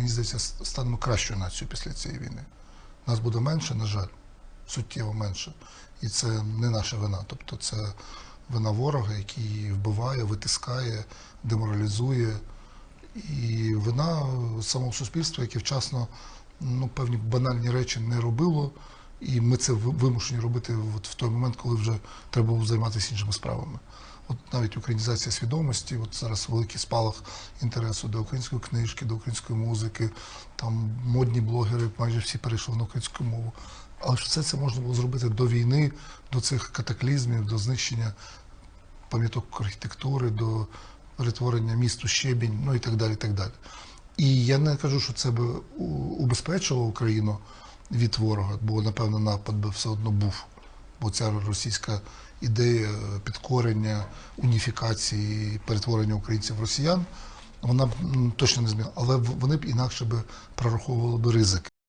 мені здається, станемо кращою нацією після цієї війни. Нас буде менше, на жаль, суттєво менше. І це не наша вина. Тобто це вина ворога, який вбиває, витискає, деморалізує. І вина самого суспільства, яке вчасно ну, певні банальні речі не робило. І ми це вимушені робити от в той момент, коли вже треба було займатися іншими справами. От навіть українізація свідомості, от зараз великий спалах інтересу до української книжки, до української музики, там модні блогери майже всі перейшли на українську мову. Але ж все це можна було зробити до війни, до цих катаклізмів, до знищення пам'яток архітектури, до перетворення міст у щебінь, ну і так далі. І так далі. І я не кажу, що це би убезпечило Україну від ворога, бо напевно напад би все одно був. Бо ця російська ідея підкорення, уніфікації, перетворення українців в росіян, вона б точно не змінила. Але вони б інакше б прораховували би ризики.